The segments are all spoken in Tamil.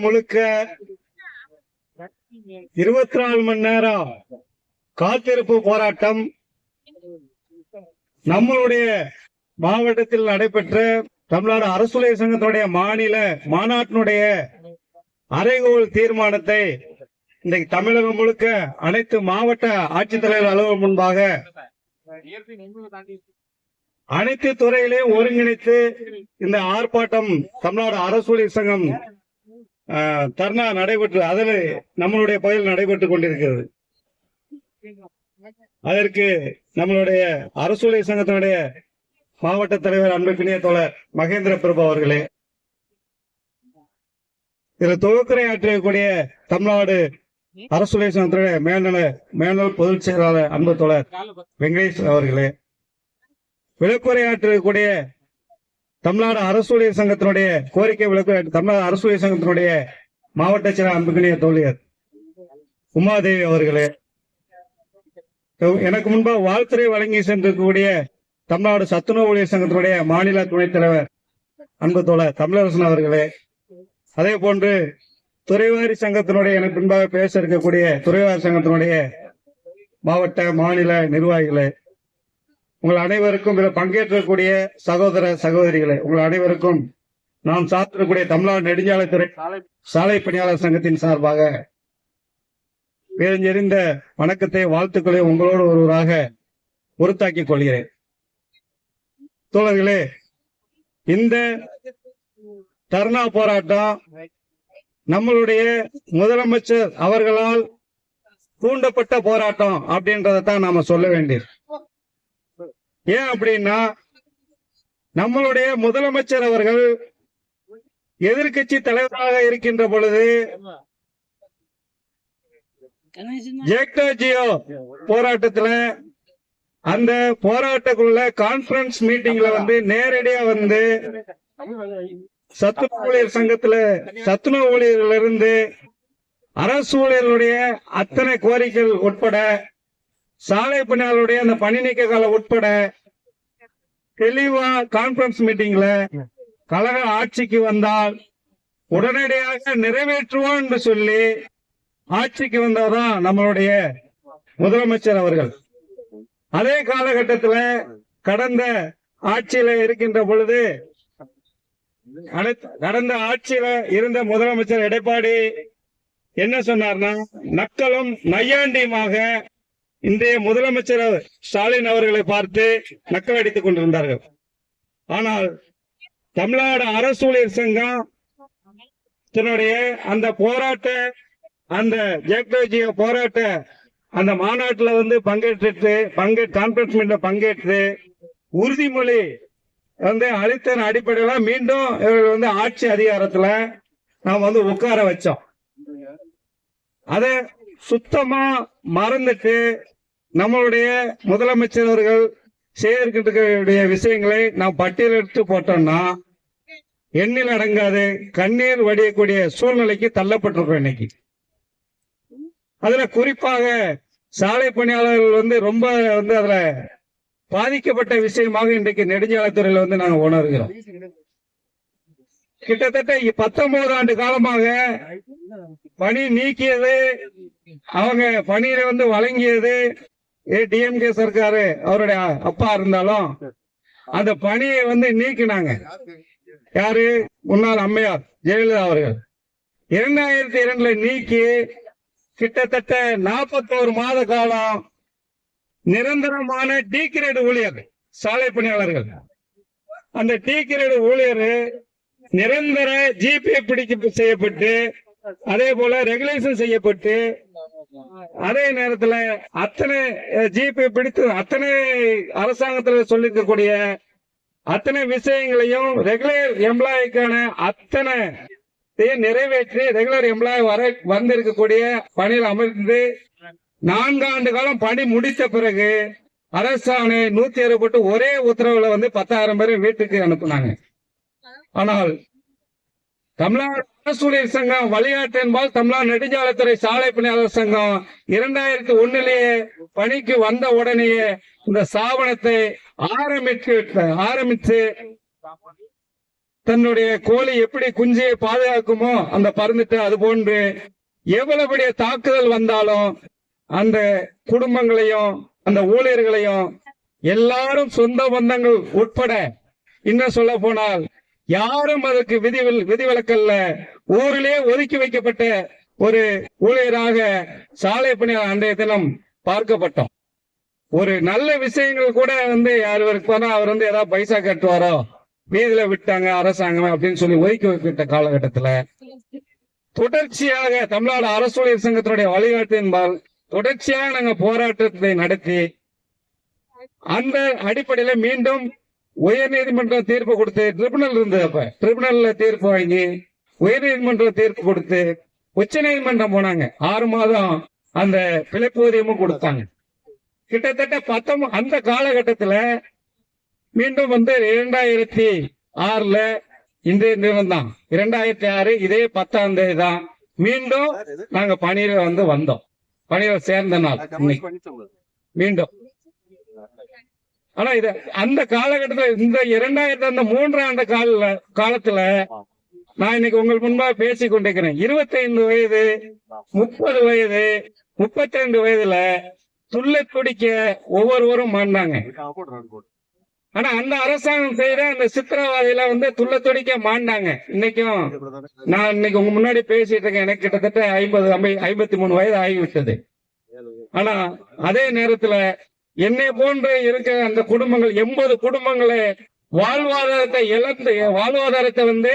முழுக்க இருபத்தி நாலு மணி நேரம் காத்திருப்பு போராட்டம். நம்மளுடைய மாவட்டத்தில் நடைபெற்ற தமிழ்நாடு அரசுலை சங்கத்தினுடைய மாநில மாநாட்டினுடைய அறைகோல் தீர்மானத்தை இன்றைக்கு தமிழகம் முழுக்க அனைத்து மாவட்ட ஆட்சித்தலைவர் அலுவலகம் முன்பாக அனைத்து துறையிலையும் ஒருங்கிணைத்து இந்த ஆர்ப்பாட்டம் தமிழ்நாடு அரசு சங்கம் தர்ணா நடைபெற்று அதில் நம்மளுடைய பகுதியில் நடைபெற்று கொண்டிருக்கிறது. அதற்கு நம்மளுடைய அரசுலை சங்கத்தினுடைய மாவட்ட தலைவர் அன்புக்கினிய தோழர் மகேந்திர பிரபு அவர்களே இதில் துவக்குறை ஆற்றக்கூடிய தமிழ்நாடு அரசுலை சங்கத்தினுடைய மேல்நல மேல்நல பொதுச் செயலாளர் அன்பு தோழர் வெங்கடேஷ் அவர்களே விளக்குரையாற்றக்கூடிய தமிழ்நாடு அரசுடைய சங்கத்தினுடைய கோரிக்கை விளக்கு தமிழ்நாடு அரசுடைய சங்கத்தினுடைய மாவட்ட செயலர் அன்புக்குரிய தோழியர் உமாதேவி அவர்களே. எனக்கு முன்பாக வாழ்த்துறை வழங்கி சென்றிருக்கக்கூடிய தமிழ்நாடு சத்துணவு ஊழியர் சங்கத்தினுடைய மாநில துணைத் தலைவர் அன்பு தோழர் தமிழரசன் அவர்களே. அதே போன்று துறைவாரி சங்கத்தினுடைய எனக்கு முன்பாக பேச இருக்கக்கூடிய துறைவாரி சங்கத்தினுடைய மாவட்ட மாநில நிர்வாகிகளே. உங்கள் அனைவருக்கும் இதில் பங்கேற்றக்கூடிய சகோதர சகோதரிகளே உங்கள் அனைவருக்கும் நாம் சாத்திரக்கூடிய தமிழ்நாடு நெடுஞ்சாலைத்துறை சாலை பணியாளர் சங்கத்தின் சார்பாக வேறெறிந்த வணக்கத்தை வாழ்த்துக்களை உங்களோடு ஒருவராக பொறுத்தாக்கிக் கொள்கிறேன். தோழர்களே இந்த தர்ணா போராட்டம் நம்மளுடைய முதலமைச்சர் அவர்களால் தூண்டப்பட்ட போராட்டம் அப்படின்றத தான் நாம சொல்ல வேண்டியது ஏன் அப்படின்னா நம்மளுடைய முதலமைச்சர் அவர்கள் எதிர்க்கட்சி தலைவராக இருக்கின்ற பொழுது ஜெக்டோஜியோ போராட்டத்துல அந்த போராட்டக்குள்ள கான்பரன்ஸ் மீட்டிங்ல வந்து நேரடியா வந்து சத்துண ஊழியர் சங்கத்துல சத்துண ஊழியர்கள் இருந்து அரசு ஊழியர்களுடைய அத்தனை கோரிக்கைகள் உட்பட சாலை பணியாளருடைய அந்த பணி நீக்க காலம் உட்பட தெளிவா கான்பரன்ஸ் மீட்டிங்ல கழக ஆட்சிக்கு வந்தால் உடனடியாக நிறைவேற்றுவோம் என்று சொல்லி ஆட்சிக்கு வந்தவர்தான் நம்மளுடைய முதலமைச்சர் அவர்கள். அதே காலகட்டத்தில் கடந்த ஆட்சியில இருக்கின்ற பொழுது கடந்த ஆட்சியில இருந்த முதலமைச்சர் எடப்பாடி என்ன சொன்னார்னா மக்களும் நையாண்டியுமாக இன்றைய முதலமைச்சர் ஸ்டாலின் அவர்களை பார்த்து நக்கல் அடித்துக் கொண்டிருந்தார்கள். ஆனால் தமிழ்நாடு அரசு ஊழியர் சங்கம் தன்னுடைய அந்த போராட்ட அந்த ஜெக்டோஜிய போராட்ட அந்த மாநாட்டில் வந்து பங்கேற்று பங்கே கான்பரன்ஸ் மீட்ல பங்கேற்று உறுதிமொழி வந்து அளித்தன் அடிப்படையில் மீண்டும் இவர்கள் வந்து ஆட்சி அதிகாரத்துல நாம் வந்து உட்கார வச்சோம். அதை சுத்தமா மறந்துட்டு நம்மளுடைய முதலமைச்சர் அவர்கள் செய்திருக்கின்ற விஷயங்களை நாம் பட்டியலிட்டு போட்டோம்னா எண்ணில் அடங்காது கண்ணீர் வடியக்கூடிய சூழ்நிலைக்கு தள்ளப்பட்டிருக்கோம் இன்னைக்கு. அதுல குறிப்பாக சாலை பணியாளர்கள் வந்து ரொம்ப வந்து அதுல பாதிக்கப்பட்ட விஷயமாக இன்றைக்கு நெடுஞ்சாலைத்துறையில வந்து நாங்க உணர்கிறோம். கிட்டத்தட்ட பத்தொன்பது ஆண்டு காலமாக பணி நீக்கியது அவங்க பணியில வந்து வழங்கியது டிஎம்கே சர்க்காரு அவருடைய அப்பா இருந்தாலும் அந்த பணியை வந்து நீக்கினாங்க. யாரு? முன்னாள் அம்மையார் ஜெயலலிதா அவர்கள். இரண்டாயிரத்தி இரண்டுல நீக்கி கிட்டத்தட்ட நாற்பத்தோரு மாத காலம் நிரந்தரமான டி கிரேடு ஊழியர் சாலை பணியாளர்கள். அந்த டி கிரேடு ஊழியர் நிரந்தர ஜிபே பிடிக்க செய்யப்பட்டு அதே போல ரெகுலேஷன் செய்யப்பட்டு அதே நேரத்துல அத்தனை ஜிபி பிடித்து அத்தனை அரசாங்கத்துல சொல்லிருக்கக்கூடிய அத்தனை விஷயங்களையும் ரெகுலர் எம்ப்ளாய்க்கான அத்தனை நிறைவேற்றி ரெகுலர் எம்ப்ளாய் வர வந்திருக்கக்கூடிய பணியில் அமர்ந்து நான்கு ஆண்டு காலம் பணி முடித்த பிறகு அரசாணை நூத்தி அறுபட்டு ஒரே உத்தரவுல வந்து பத்தாயிரம் பேர் வீட்டுக்கு அனுப்புனாங்க. ஆனால் தமிழ்நாடு அரசு சங்கம் வழிகாட்டு என்பால் தமிழ்நாடு நெடுஞ்சாலைத்துறை சாலை பணியாளர் சங்கம் இரண்டாயிரத்தி ஒண்ணுலயே பணிக்கு வந்த உடனேயே இந்த ஸ்தாபனத்தை ஆரம்பித்து ஆரம்பித்து தன்னுடைய கோழி எப்படி குஞ்சியை பாதுகாக்குமோ அந்த பறந்துட்டு அது போன்று எவ்வளவு பெரிய தாக்குதல் வந்தாலும் அந்த குடும்பங்களையும் அந்த ஊழியர்களையும் எல்லாரும் சொந்த பந்தங்கள் உட்பட இன்னும் சொல்ல போனால் யாரும் அதற்கு விதி விதிவிலக்கல்ல. ஊரிலே ஒதுக்கி வைக்கப்பட்ட ஒரு ஊழியராக சாலை பணியாளர் அன்றைய தினம் பார்க்கப்பட்டோம். ஒரு நல்ல விஷயங்கள் கூட வந்து யாருக்கு போனா அவர் வந்து ஏதாவது பைசா கட்டுவாரோ? வீதியில விட்டாங்க அரசாங்கம் அப்படின்னு சொல்லி ஒதுக்கி வைக்கப்பட்ட காலகட்டத்துல தொடர்ச்சியாக தமிழ்நாடு அரசு ஊழியர் சங்கத்தினுடைய வழிகாட்டின்பால் தொடர்ச்சியாக நாங்க போராட்டத்தை நடத்தி அந்த அடிப்படையில மீண்டும் உயர் நீதிமன்றம் தீர்ப்பு கொடுத்து ட்ரிபுனல் இருந்தது அப்ப. ட்ரிபுனல்ல தீர்ப்பு வாங்கி உயர் நீதிமன்றம் தீர்ப்பு கொடுத்து உச்ச நீதிமன்றம் போனாங்க. ஆறு மாதம் அந்த பிழைப்பூதியமும் கொடுத்தாங்க. கிட்டத்தட்ட பத்தொன்பது அந்த காலகட்டத்துல மீண்டும் வந்து இரண்டாயிரத்தி ஆறுல இந்த தினம் தான். இரண்டாயிரத்தி ஆறு இதே பத்தாம் தேதி தான் மீண்டும் நாங்க பணியில வந்து வந்தோம். பணியில சேர்ந்த நாள் மீண்டும். ஆனா இது அந்த காலகட்டத்துல இந்த இரண்டாயிரத்தி அந்த மூன்றாண்டு கால காலத்துல நான் இன்னைக்கு உங்கள் முன்பாக பேசிக் கொண்டிருக்கிறேன். இருபத்தைந்து வயது முப்பது வயது முப்பத்தி ரெண்டு வயதுல துள்ள துடிக்க ஒவ்வொருவரும் மாண்டாங்க. ஆனா அந்த அரசாங்கம் செய்யற அந்த சித்திரவாதியில வந்து துள்ள துடிக்க மாண்டாங்க. இன்னைக்கும் நான் இன்னைக்கு உங்க முன்னாடி பேசிட்டு இருக்கேன். எனக்கு கிட்டத்தட்ட ஐம்பது ஐம்பத்தி மூணு வயது ஆகிவிட்டது. ஆனா அதே நேரத்துல என்னை போன்று இருக்கிற அந்த குடும்பங்கள் எண்பது குடும்பங்களை வாழ்வாதாரத்தை இழந்து வாழ்வாதாரத்தை வந்து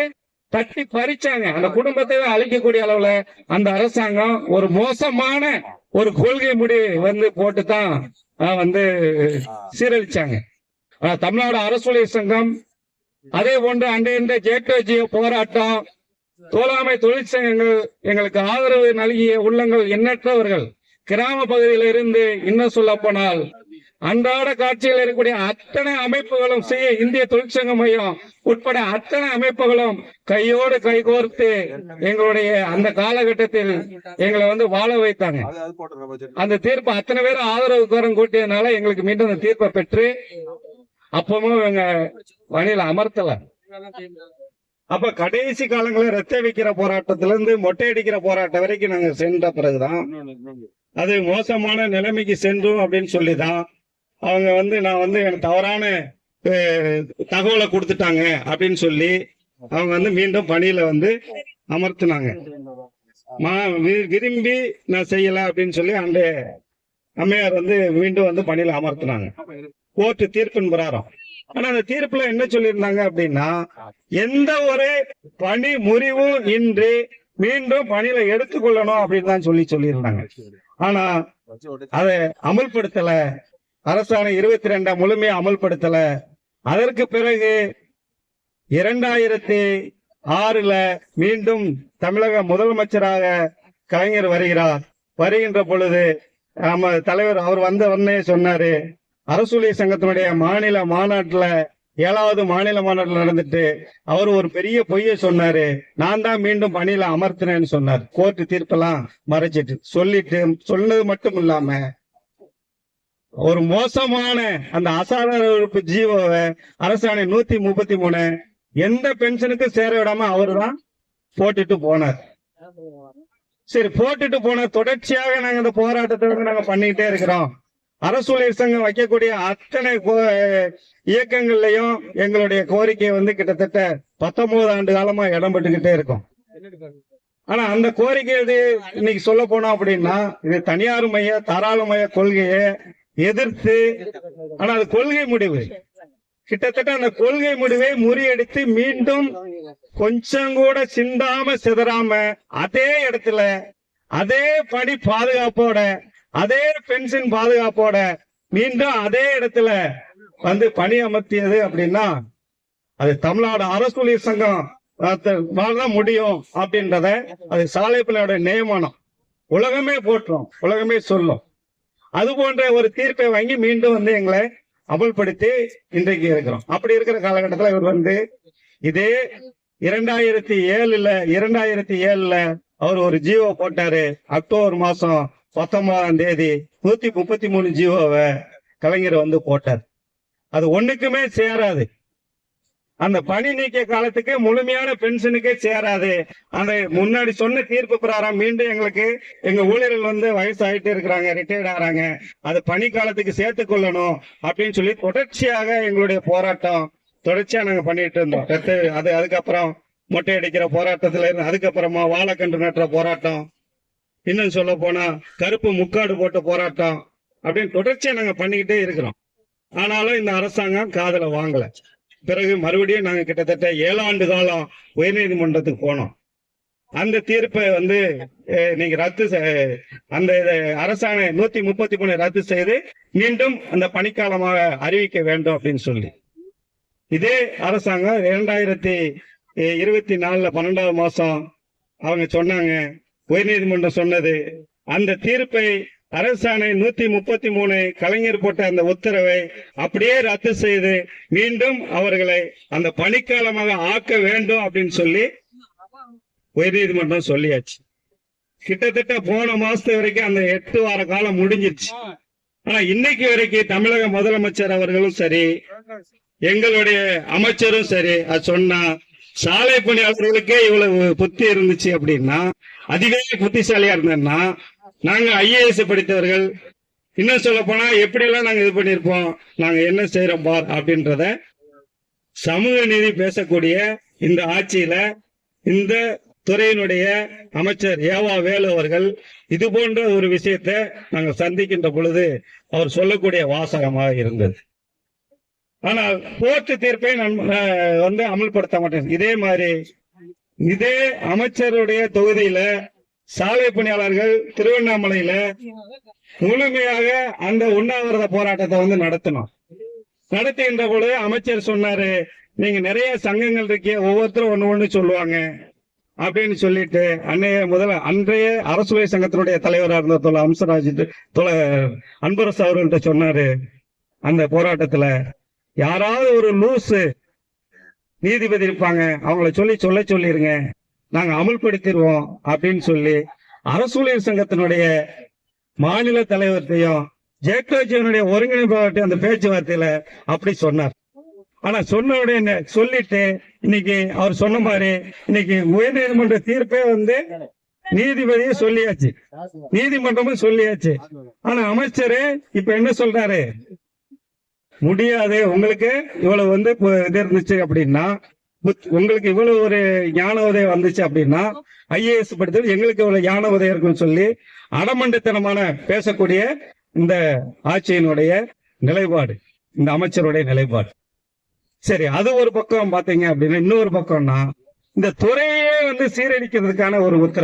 தட்டி பறிச்சாங்க. அந்த குடும்பத்தை அழிக்கக்கூடிய அளவுல அந்த அரசாங்கம் ஒரு மோசமான ஒரு கொள்கை முடிவு வந்து போட்டுதான் ஆஹ், வந்து சீரழிச்சாங்க. தமிழ்நாடு அரசுடைய சங்கம் அதே போன்று அன்றைய ஜேகேஜியோ போராட்டம் தோலாமை தொழிற்சங்கங்கள் எங்களுக்கு ஆதரவு நல்கிய உள்ளங்கள் எண்ணற்றவர்கள் கிராம பகுதியில இருந்து இன்னும் சொல்ல போனால் அன்றாட காட்சியில் இருக்கக்கூடிய அத்தனை அமைப்புகளும் செய்ய இந்திய தொழிற்சங்க மையம் உட்பட அத்தனை அமைப்புகளும் கையோடு கைகோர்த்து எங்களுடைய அந்த காலகட்டத்தில் எங்களை வந்து வாழ வைத்தாங்க. அந்த தீர்ப்பு அத்தனை பேரும் ஆதரவு குரம் கூட்டியதுனால எங்களுக்கு மீண்டும் அந்த தீர்ப்பை பெற்று அப்பவும் எங்க வழியில அமர்த்தல. அப்ப கடைசி காலங்களில் ரத்த வைக்கிற போராட்டத்துல இருந்து மொட்டை அடிக்கிற போராட்டம் வரைக்கும் நாங்க சென்ற பிறகுதான் அது மோசமான நிலைமைக்கு சென்றோம் அப்படின்னு சொல்லிதான் அவங்க வந்து நான் வந்து எனக்கு தவறான தகவலை கொடுத்துட்டாங்க அப்படின்னு சொல்லி அவங்க வந்து மீண்டும் பணியில வந்து அமர்த்தினாங்க. மா- வி- விரும்பி நான் செய்யல அப்படின்னு சொல்லி அந்த அம்மையார் வந்து மீண்டும் வந்து பணியில அமர்த்தினாங்க. கோர்ட்டு தீர்ப்பின் பிரகாரம். ஆனா அந்த தீர்ப்புல என்ன சொல்லியிருந்தாங்க அப்படின்னா எந்த ஒரு பணி முறிவும் இன்றி மீண்டும் பணியில எடுத்துக்கொள்ளணும் அப்படின்னு தான் சொல்லி சொல்லியிருந்தாங்க. ஆனா அதை அமல்படுத்தல. அரசாணை இருபத்தி ரெண்டாம் முழுமையா அமல்படுத்தல. அதற்கு பிறகு இரண்டாயிரத்தி ஆறுல மீண்டும் தமிழக முதலமைச்சராக கலைஞர் வருகிறார். வருகின்ற பொழுது நம்ம தலைவர் அவர் வந்த உடனே சொன்னாரு அரசுலிய சங்கத்தினுடைய மாநில மாநாட்டுல ஏழாவது மாநில மாநாட்டில் நடந்துட்டு அவர் ஒரு பெரிய பொய்யை சொன்னாரு. நான் தான் மீண்டும் பணியில அமர்த்தினேன்னு சொன்னார். கோர்ட்டு தீர்ப்பெல்லாம் மறைச்சிட்டு சொல்லிட்டு சொன்னது மட்டும் இல்லாம ஒரு மோசமான அந்த அசாதாரண உறுப்பு ஜீவோவை அரசாணை நூத்தி முப்பத்தி மூணு எந்த பென்ஷனுக்கும் சேர விடாம அவர்தான் போட்டுட்டு போனார். சரி போட்டுட்டு போன தொடர்ச்சியாக நாங்க இந்த போராட்டத்தை வந்து நாங்க பண்ணிக்கிட்டே இருக்கிறோம். அரசு ஊழியர் சங்கம் வைக்கக்கூடிய அத்தனை இயக்கங்கள்லயும் எங்களுடைய கோரிக்கை வந்து கிட்டத்தட்ட பத்தொன்பது ஆண்டு காலமா இடம்பெற்றுக்கிட்டே இருக்கும். ஆனா அந்த கோரிக்கை இது இன்னைக்கு சொல்ல போனோம் அப்படின்னா இது தனியார் மைய தாராளமய கொள்கையை எதிர்த்து ஆனா அது கொள்கை முடிவு. கிட்டத்தட்ட அந்த கொள்கை முடிவை முறியடித்து மீண்டும் கொஞ்சம் கூட சிந்தாம சிதறாம அதே இடத்துல அதே பணி பாதுகாப்போட அதே பென்ஷன் பாதுகாப்போட மீண்டும் அதே இடத்துல வந்து பணி அமர்த்தியது அப்படின்னா அது தமிழ்நாடு அரசு ஊழியர் சங்கம் தான் முடியும் அப்படின்றத அது சாலைப்பிள்ளையோட நியமனம். உலகமே போட்டுரும் உலகமே சொல்லும். அது போன்ற ஒரு தீர்ப்பை வாங்கி மீண்டும் வந்து எங்களை அமல்படுத்தி இன்றைக்கு இருக்கிறோம். அப்படி இருக்கிற காலகட்டத்தில் இவர் வந்து இதே இரண்டாயிரத்தி ஏழுல இரண்டாயிரத்தி ஏழுல அவர் ஒரு ஜீவோ போட்டாரு. அக்டோபர் மாசம் பத்தொன்பதாம் தேதி நூத்தி முப்பத்தி மூணு ஜீவோவை கலைஞர் வந்து போட்டார். அது ஒண்ணுக்குமே சேராது. அந்த பணி நீக்கிய காலத்துக்கு முழுமையான பென்ஷனுக்கே சேராது. அந்த முன்னாடி சொன்ன தீர்ப்பு பிரகாரம் மீண்டும் எங்களுக்கு எங்க ஊழியர்கள் வந்து வயசாயிட்டே இருக்கிறாங்க ரிட்டையர்ட் ஆறாங்க. அது பணி காலத்துக்கு சேர்த்து கொள்ளணும் அப்படின்னு சொல்லி தொடர்ச்சியாக எங்களுடைய போராட்டம் தொடர்ச்சியா நாங்க பண்ணிட்டு இருந்தோம். அது அதுக்கப்புறம் மொட்டை அடிக்கிற போராட்டத்துல இருந்து அதுக்கப்புறமா வாழைக்கன்று நட்டுற போராட்டம். இன்னும் சொல்ல போனா கருப்பு முக்காடு போட்ட போராட்டம் அப்படின்னு தொடர்ச்சியா நாங்க பண்ணிக்கிட்டே இருக்கிறோம். ஆனாலும் இந்த அரசாங்கம் காதல வாங்கல. பிறகு மறுபடியும் நாங்கள் கிட்டத்தட்ட ஏழு ஆண்டு காலம் உயர்நீதிமன்றத்துக்கு போனோம். அந்த தீர்ப்பை வந்து நீங்க ரத்து செ- அந்த இதை அரசாணை நூத்தி முப்பத்தி மூணு ரத்து செய்து மீண்டும் அந்த பணிக்காலமாக அறிவிக்க வேண்டும் அப்படின்னு சொல்லி. இதே அரசாங்கம் இரண்டாயிரத்தி இருபத்தி நாலுல பன்னெண்டாவது மாசம் அவங்க சொன்னாங்க உயர்நீதிமன்றம் சொன்னது அந்த தீர்ப்பை அரசாணை நூத்தி முப்பத்தி மூணு கலைஞர் போட்ட அந்த உத்தரவை அப்படியே ரத்து செய்து மீண்டும் அவர்களை அந்த பணிக்காலமாக ஆக்க வேண்டும் அப்படின்னு சொல்லி உயர்நீதிமன்றம் சொல்லியாச்சு. கிட்டத்தட்ட போன மாசத்து வரைக்கும் அந்த எட்டு வார காலம் முடிஞ்சிருச்சு. ஆனா இன்னைக்கு வரைக்கும் தமிழக முதலமைச்சர் அவர்களும் சரி எங்களுடைய அமைச்சரும் சரி அது சொன்னா சாலை பணியாளர்களுக்கே இவ்வளவு புத்தி இருந்துச்சு அப்படின்னா அதுவே புத்திசாலியா இருந்தேன்னா நாங்க ஐஏஎஸ் படித்தவர்கள். இன்னும் சொல்ல போனா எப்படி எல்லாம் நாங்க இது பண்ணிருப்போம் நாங்க என்ன செய்யறோம் பார் அப்படின்றத சமூக நீதி பேசக்கூடிய இந்த ஆட்சியில இந்த துறையினுடைய அமைச்சர் ஏவா வேலு அவர்கள் இது போன்ற ஒரு விஷயத்தை நாங்கள் சந்திக்கின்ற பொழுது அவர் சொல்லக்கூடிய வாசகமாக இருந்தது. ஆனால் கோர்ட்டு தீர்ப்பை நான் வந்து அமல்படுத்த மாட்டேன். இதே மாதிரி இதே அமைச்சருடைய தொகுதியில சாலை பணியாளர்கள் திருவண்ணாமலையில முழுமையாக அந்த உண்ணாவிரத போராட்டத்தை வந்து நடத்தணும். நடத்துகின்ற பொழுது அமைச்சர் சொன்னாரு நீங்க நிறைய சங்கங்கள் இருக்கே ஒவ்வொருத்தரும் ஒண்ணு ஒண்ணு சொல்லுவாங்க அப்படின்னு சொல்லிட்டு அன்னைய முதல்ல அன்றைய அரசுவை சங்கத்தினுடைய தலைவராக இருந்த தொலை அம்சராஜ் தொலை அன்பரசு அவர்கள்ட்ட சொன்னாரு அந்த போராட்டத்துல யாராவது ஒரு லூசு நீதிபதி இருப்பாங்க அவங்கள சொல்லி சொல்ல சொல்லிருங்க. நாங்க அமுல்படுத்திடுவோம் அப்படின்னு சொல்லி அரசூழியர் சங்கத்தினுடைய மாநில தலைவர்கிட்டையும் ஜெயக்கோஜியனுடைய ஒருங்கிணைப்பாளர்கிட்ட அந்த பேச்சுவார்த்தையில அப்படி சொன்னார். ஆனா சொன்ன உடனே சொல்லிட்டு இன்னைக்கு அவர் சொன்ன மாதிரி இன்னைக்கு உயர்நீதிமன்ற தீர்ப்பே வந்து நீதிபதியே சொல்லியாச்சு. நீதிமன்றமும் சொல்லியாச்சு. ஆனா அமைச்சரு இப்ப என்ன சொல்றாரு? முடியாது உங்களுக்கு இவ்வளவு வந்து இது இருந்துச்சு அப்படின்னா உங்களுக்கு இவ்வளவு ஒரு ஞான உதயம் வந்துச்சு அப்படின்னா ஐஏஎஸ் படித்தது எங்களுக்கு இவ்வளவு ஞான உதயம் இருக்குன்னு சொல்லி அடமண்டத்தனமான பேசக்கூடிய இந்த ஆட்சியினுடைய நிலைப்பாடு இந்த அமைச்சருடைய நிலைப்பாடு. சரி அது ஒரு பக்கம் பாத்தீங்க அப்படின்னா இன்னொரு பக்கம்னா இந்த துறையே வந்து சீரழிக்கிறதுக்கான ஒரு உத்தரவு